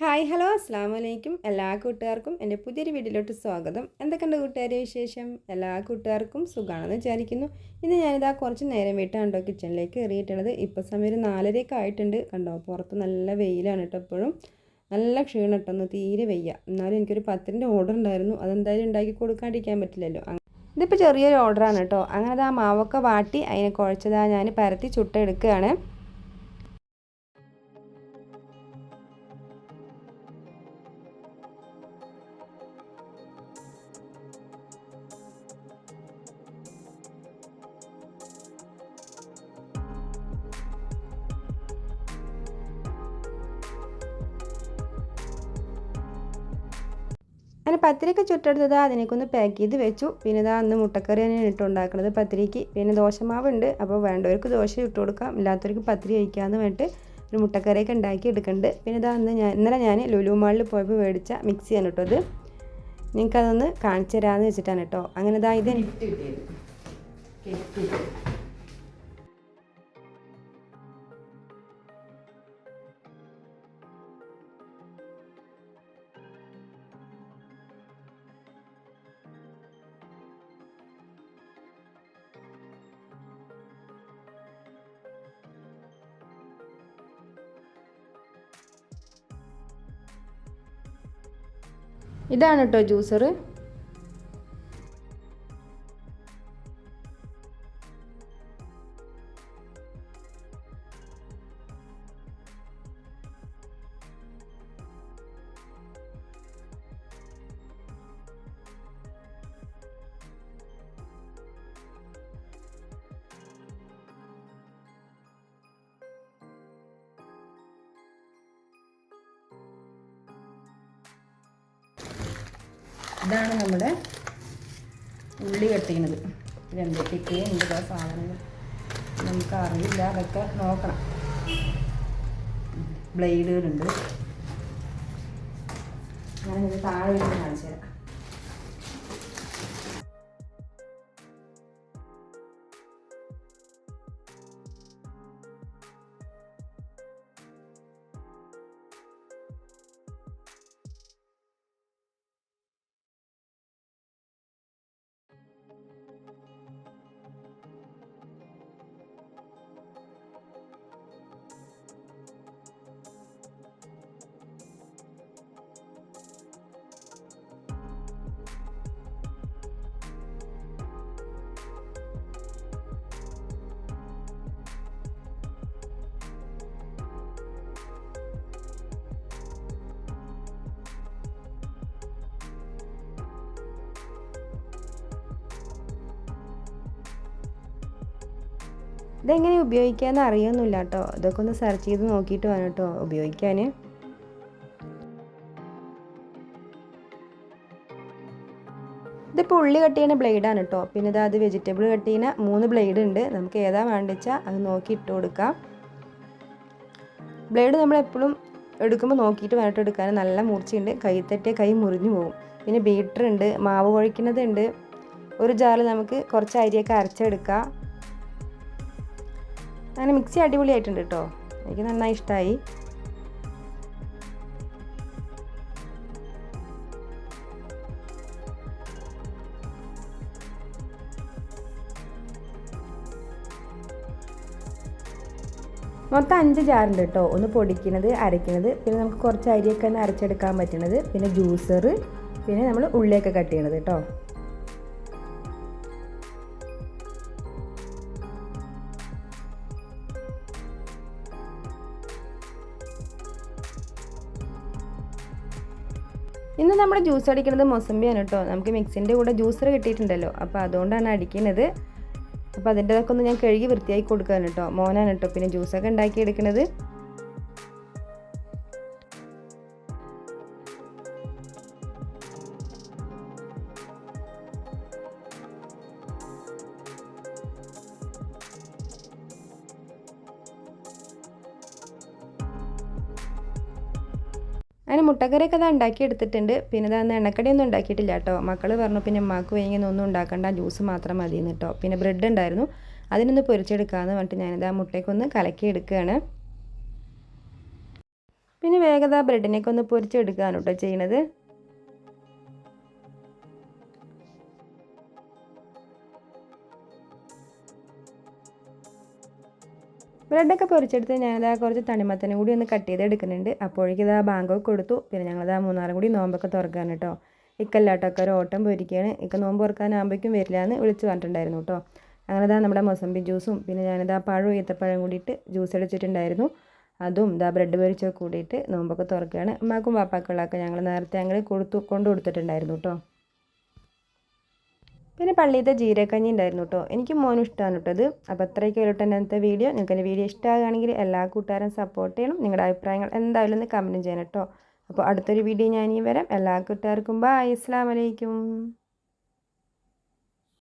Hi hello അസ്സാം വലൈക്കും എല്ലാ കൂട്ടുകാർക്കും എന്റെ പുതിയൊരു വീഡിയോയിലോട്ട് സ്വാഗതം. എന്തൊക്കെയുണ്ട് കൂട്ടുകാരെ വിശേഷം? എല്ലാ കൂട്ടുകാർക്കും സുഖമാണെന്ന് വിചാരിക്കുന്നു. ഇന്ന് ഞാനിതാ കുറച്ച് നേരം വീട്ടാണ് കേട്ടോ കിച്ചണിലേക്ക് കയറിയിട്ടുള്ളത്. ഇപ്പോൾ സമയം ഒരു നാലരയൊക്കെ ആയിട്ടുണ്ട്. കണ്ടോ പുറത്ത് നല്ല വെയിലാണ് കേട്ടോ എപ്പോഴും നല്ല ക്ഷീണം കേട്ടോ തീരെ വയ്യ. എന്നാലും എനിക്കൊരു പത്തിന്റെ ഓർഡർ ഉണ്ടായിരുന്നു. അതെന്തായാലും ഉണ്ടാക്കി കൊടുക്കാണ്ടിരിക്കാൻ പറ്റില്ലല്ലോ. ഇതിപ്പോൾ ചെറിയൊരു ഓർഡറാണ് കേട്ടോ. അങ്ങനെ ആ മാവൊക്കെ വാട്ടി അതിനെ കുഴച്ചതാ ഞാൻ പരത്തി ചുട്ടെടുക്കുകയാണ്. അങ്ങനെ പത്തിരിക്ക ചുട്ടെടുത്തത് അതിനേക്കൊന്ന് പാക്ക് ചെയ്ത് വെച്ചു. പിന്നെ ഇതാ അന്ന് മുട്ടക്കറി തന്നെയാണ് ഇട്ട് ഉണ്ടാക്കുന്നത് പത്തിരിക്ക്. പിന്നെ ദോശമാവുണ്ട്. അപ്പോൾ വേണ്ടവർക്ക് ദോശ ഇട്ട് കൊടുക്കാം. ഇല്ലാത്തവർക്ക് പത്തിരി കഴിക്കാമെന്ന് വേണ്ടിയിട്ട് ഒരു മുട്ടക്കറിയൊക്കെ ഉണ്ടാക്കി എടുക്കുന്നുണ്ട്. പിന്നെ ഇതാ അന്ന് ഞാൻ ഇന്നലെ ഞാൻ ലുലു മാളിൽ പോയപ്പോൾ മേടിച്ച മിക്സിയാണ് കേട്ടോ അത് നിങ്ങൾക്കതൊന്ന് കാണിച്ചു തരാമെന്ന് വെച്ചിട്ടാണ് കേട്ടോ. അങ്ങനെ ഇതാ ഇത് ഇതാണ് കേട്ടോ ജ്യൂസർ ഇതാണ് നമ്മുടെ ഉള്ളി കട്ടിക്കുന്നത് രണ്ടത്തേക്ക് എന്ത് സാധനങ്ങൾ നമുക്ക് അറിയില്ല. അതൊക്കെ നോക്കണം. ബ്ലേഡുകളുണ്ട്. ഞാൻ താഴെ കാണിച്ചു തരാം ഇതെങ്ങനെ ഉപയോഗിക്കാമെന്ന് അറിയൊന്നുമില്ല കേട്ടോ. ഇതൊക്കെ ഒന്ന് സെർച്ച് ചെയ്ത് നോക്കിയിട്ട് വേണം കേട്ടോ ഉപയോഗിക്കാൻ. ഇതിപ്പോൾ ഉള്ളി കട്ട് ചെയ്യുന്ന ബ്ലേഡാണ് കേട്ടോ. പിന്നെ ഇതാ അത് വെജിറ്റബിൾ കട്ട് ചെയ്യുന്ന മൂന്ന് ബ്ലേഡ് ഉണ്ട്. നമുക്ക് ഏതാ വേണ്ടിച്ചാൽ അത് നോക്കി ഇട്ട് കൊടുക്കാം. ബ്ലേഡ് നമ്മൾ എപ്പോഴും എടുക്കുമ്പോൾ നോക്കിയിട്ട് വേണ്ടിട്ട് എടുക്കാൻ. നല്ല മൂർച്ചയുണ്ട്. കൈ തെറ്റേ കൈ മുറിഞ്ഞു പോകും. പിന്നെ ബീറ്റർ ഉണ്ട് മാവ് കുഴക്കുന്നത് ഉണ്ട് ഒരു ജാറിൽ നമുക്ക് കുറച്ച് അരിയൊക്കെ അരച്ചെടുക്കാം. അങ്ങനെ മിക്സി അടിപൊളിയായിട്ടുണ്ട് കേട്ടോ എനിക്ക് നന്നായി ഇഷ്ടമായി മൊത്തം അഞ്ച് ജാറുണ്ട് കേട്ടോ ഒന്ന് പൊടിക്കുന്നത് അരയ്ക്കുന്നത് പിന്നെ നമുക്ക് കുറച്ച് അരിയൊക്കെ ഒന്ന് അരച്ചെടുക്കാൻ പറ്റണത് പിന്നെ ജ്യൂസർ പിന്നെ നമ്മൾ ഉള്ളിയൊക്കെ കട്ട് ചെയ്യണത് കേട്ടോ ഇന്ന് നമ്മൾ ജ്യൂസ് അടിക്കുന്നത് മൊസമ്പിയാണ് കേട്ടോ. നമുക്ക് മിക്സിന്റെ കൂടെ ജ്യൂസർ കിട്ടിയിട്ടുണ്ടല്ലോ. അപ്പോൾ അതുകൊണ്ടാണ് അടിക്കുന്നത്. അപ്പോൾ അതിന്റെതൊക്കെ ഒന്ന് ഞാൻ കഴുകി വൃത്തിയാക്കി കൊടുക്കാൻ കേട്ടോ. മോനാണ് കേട്ടോ പിന്നെ ജ്യൂസൊക്കെ ഉണ്ടാക്കി എടുക്കുന്നത് അങ്ങനെ മുട്ടക്കറിയൊക്കെ അത് ഉണ്ടാക്കി എടുത്തിട്ടുണ്ട് പിന്നെ ഇതാ എണ്ണക്കടിയൊന്നും ഉണ്ടാക്കിയിട്ടില്ല കേട്ടോ. മക്കൾ പറഞ്ഞു പിന്നെ അമ്മയ്ക്ക് വേണമെങ്കിൽ ഒന്നും ഉണ്ടാക്കണ്ട. ജ്യൂസ് മാത്രം മതി കേട്ടോ. പിന്നെ ബ്രെഡ് ഉണ്ടായിരുന്നു. അതിനൊന്ന് പൊരിച്ചെടുക്കാമെന്ന് പറഞ്ഞിട്ട് ഞാനിത് ആ മുട്ടയ്ക്കൊന്ന് കലക്കി എടുക്കുകയാണ് പിന്നെ വേഗത ബ്രെഡിനൊക്കെ ഒന്ന് പൊരിച്ചെടുക്കുകയാണ് കേട്ടോ ചെയ്യണത്. ബ്രെഡൊക്കെ പൊരിച്ചെടുത്ത് ഞാനിതാ കുറച്ച് തണിമത്തനും കൂടി ഒന്ന് കട്ട് ചെയ്ത് എടുക്കുന്നുണ്ട് അപ്പോഴേക്കും ഇതാ ബാങ്കൊക്കെ കൊടുത്തു. പിന്നെ ഞങ്ങളിതാ മൂന്നാറും കൂടി നോമ്പൊക്കെ തുറക്കാൻ കേട്ടോ ഇക്കല്ലാട്ടൊക്കെ ഒരു ഓട്ടം പൊരിക്കുകയാണ്. ഇക്ക നോമ്പ് തുറക്കാനാകുമ്പോഴേക്കും വരില്ല എന്ന് വിളിച്ച് പറഞ്ഞിട്ടുണ്ടായിരുന്നു കേട്ടോ അങ്ങനെ ഇതാ നമ്മുടെ മൊസമ്പി ജ്യൂസും പിന്നെ ഞാനിതാ പഴവും ഈത്തപ്പഴം കൂടിയിട്ട് ജ്യൂസ് അടിച്ചിട്ടുണ്ടായിരുന്നു. അതും ഇതാ ബ്രെഡ് പൊരിച്ചൊക്കെ കൂടിയിട്ട് നോമ്പൊക്കെ തുറക്കുകയാണ്. ഉമ്മാക്കും പാപ്പാക്കുള്ളതൊക്കെ ഞങ്ങൾ നേരത്തെ അങ്ങനെ കൊടുത്തു കൊണ്ടു കൊടുത്തിട്ടുണ്ടായിരുന്നു കേട്ടോ പിന്നെ പള്ളിയിലത്തെ ജീരകഞ്ഞി ഉണ്ടായിരുന്നു കേട്ടോ. എനിക്ക് മോനും ഇഷ്ടമാണ് കേട്ടത് അപ്പോൾ അത്രയൊക്കെ ഇന്നത്തെ വീഡിയോ നിങ്ങൾക്ക് എന്റെ വീഡിയോ ഇഷ്ടമാകുകയാണെങ്കിൽ എല്ലാ കൂട്ടുകാരും സപ്പോർട്ട് ചെയ്യണം. നിങ്ങളുടെ അഭിപ്രായങ്ങൾ എന്തായാലും ഒന്ന് കമന്റ് ചെയ്യണം കേട്ടോ. അപ്പോൾ അടുത്തൊരു വീഡിയോ ഞാൻ ഇനി വരാം. എല്ലാ കൂട്ടുകാർക്കും ബൈ അസ്സാം വലൈക്കും